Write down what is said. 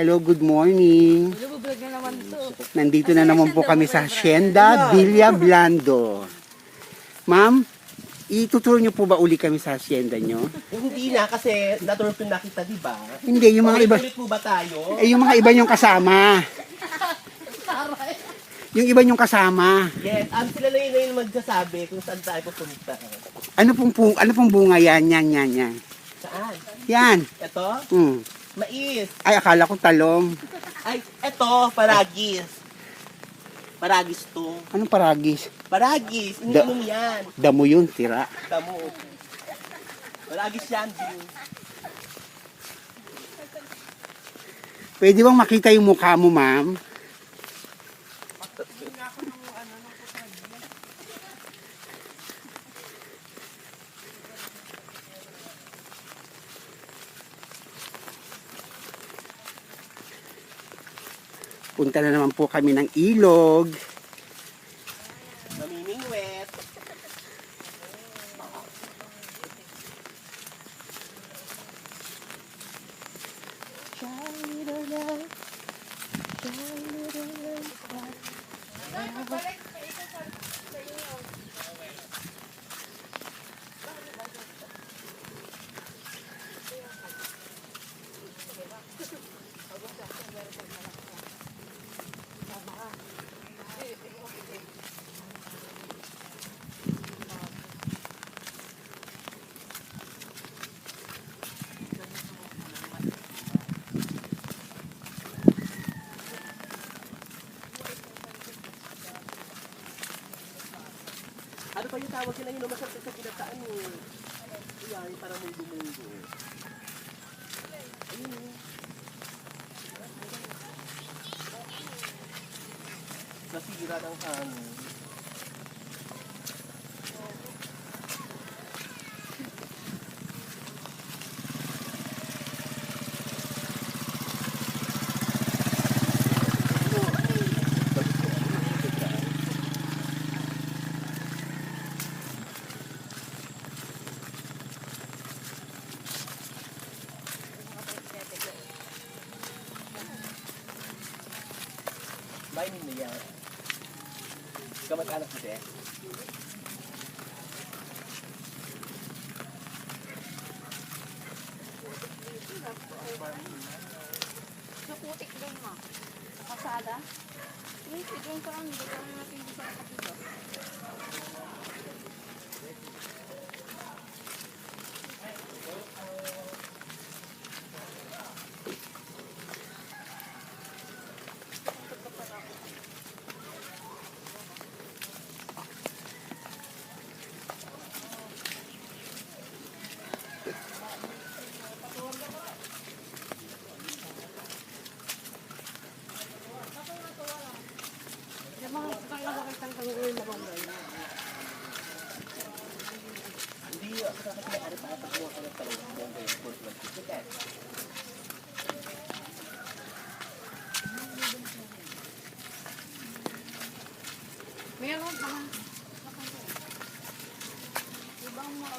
Hello, good morning. Nandito na naman po kami sa Hacienda Villa Blando. Ma'am, ituturo niyo po ba uli kami sa hacienda niyo? Hindi na kasi natulog ko nakita, di ba? Hindi, yung mga iba, Ulit po ba tayo? eh, yung mga iba yung kasama. Yung iba yung kasama. Yes, um, sila na yun na yung magsasabi kung saan tayo pupunta. Ano pong, pu- ano pong bunga yan, yan, yan, yan? Saan? Yan. Ito? Hmm. Mais. Ay, akala ko talong. Ay, ito, paragis. Paragis to. Anong paragis? Paragis, Da- iniinom yan. Damo yun, tira. Tamo. Paragis yan, din. Pwede bang makita yung mukha mo, ma'am? Punta na naman po kami ng ilog. Namimingwet. Ano pa yung tawag sila yung lumasarap sa kinataan eh? Ayan, parang mundo-mundo. Ayun eh. Nasira ng hangin. Bainin mo yan. Kamag-anak mo din. Naputik doon ma. Kasada? Wait, doon ka lang. Lang natin sa kapito. Meron pa. Ibang mga